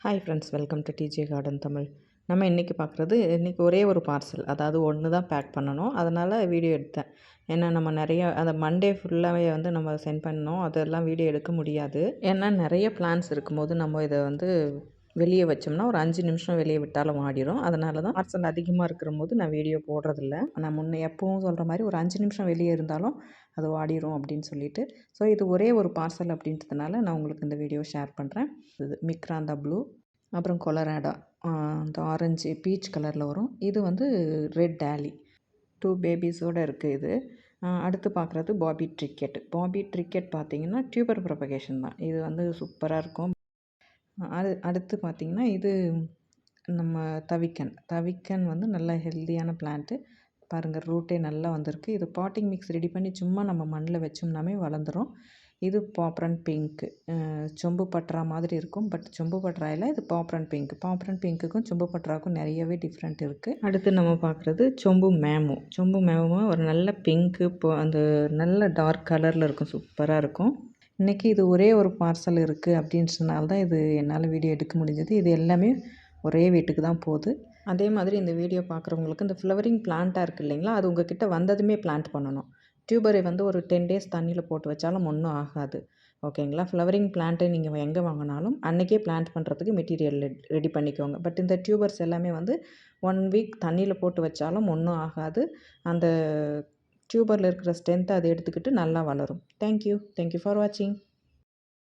Hi friends welcome to DJ garden Tamil நம்ம இன்றைக்கி பார்க்குறது இன்றைக்கி ஒரே ஒரு பார்சல் அதாவது ஒன்று தான் பேக் பண்ணணும். அதனால் வீடியோ எடுத்தேன். ஏன்னா நம்ம நிறைய அந்த மண்டே ஃபுல்லாகவே வந்து நம்ம சென்ட் பண்ணோம் அதெல்லாம் வீடியோ எடுக்க முடியாது. ஏன்னா நிறைய பிளான்ஸ் இருக்கும்போது நம்ம இதை வந்து வெளியே வச்சோம்னா ஒரு அஞ்சு நிமிஷம் வெளியே விட்டாலும் ஆடிரும். அதனால தான் பார்சல் அதிகமாக இருக்கிற போது நான் வீடியோ போடுறதில்ல. நான் முன்னே எப்பவும் சொல்கிற மாதிரி ஒரு அஞ்சு நிமிஷம் வெளியே இருந்தாலும் அது வாடிரும் அப்படின்னு சொல்லிட்டு. ஸோ இது ஒரே ஒரு பார்சல் அப்படின்றதுனால நான் உங்களுக்கு இந்த வீடியோ ஷேர் பண்ணுறேன் இது மிக்ராந்தா ப்ளூ அப்புறம் கொலராடா அந்த ஆரஞ்சு பீச் கலரில் வரும். இது வந்து ரெட் டேலி. டூ பேபிஸோடு இருக்குது இது. அடுத்து பார்க்குறது பாபி ட்ரிக்கெட். பாபி ட்ரிக்கெட் பார்த்திங்கன்னா டியூபர் ப்ரொபகேஷன் தான். இது வந்து சூப்பராக இருக்கும். அது அடுத்து பார்த்திங்கன்னா இது நம்ம தவிக்கன். தவிக்கன் வந்து நல்ல ஹெல்தியான பிளான்ட்டு. பாருங்கள் ரூட்டே நல்லா வந்திருக்கு. இது பாட்டிங் மிக்ஸ் ரெடி பண்ணி சும்மா நம்ம மண்ணில் வச்சோம்னாமே வளர்ந்துடும் இது பாப்ரன் பிங்க்கு. சொம்பு பட்ரா மாதிரி இருக்கும். பட் சொம்பு பட்ரா இது பாப்ரன் பிங்க் பாப்ரன் பிங்க்குக்கும் சொம்பு பட்ராவுக்கும் நிறையவே டிஃப்ரெண்ட் இருக்குது அடுத்து நம்ம பார்க்குறது சொம்பு மேமோ. சொம்பு மேமோ ஒரு நல்ல பிங்க்கு இப்போ அந்த நல்ல டார்க் கலரில் இருக்கும். சூப்பராக இருக்கும். இன்றைக்கி இது ஒரே ஒரு பார்சல் இருக்குது அப்படின்றதுனால தான் இது என்னால் வீடியோ எடுக்க முடிஞ்சது. இது எல்லாமே ஒரே வீட்டுக்கு தான் போகுது. அதே மாதிரி இந்த வீடியோ பார்க்குறவங்களுக்கு இந்த ஃப்ளவரிங் பிளான்ட்டாக இருக்குது இல்லைங்களா? அது உங்கள் கிட்டே வந்ததுமே பிளான்ட் பண்ணணும். டியூபரை வந்து ஒரு டென் டேஸ் தண்ணியில் போட்டு வச்சாலும் ஒன்றும் ஆகாது. ஓகேங்களா? ஃப்ளவரிங் பிளான்ட்டு நீங்கள் எங்கே வாங்கினாலும் அன்றைக்கே பிளான்ட் பண்ணுறதுக்கு மெட்டீரியல் ரெடி பண்ணிக்கோங்க. பட் இந்த டியூபர்ஸ் எல்லாமே வந்து ஒன் வீக் தண்ணியில் போட்டு வச்சாலும் ஒன்றும் ஆகாது. அந்த டியூபரில் இருக்கிற ஸ்ட்ரென்த்தை அதை எடுத்துக்கிட்டு நல்லா வளரும். தேங்க்யூ தேங்க்யூ ஃபார் வாட்சிங்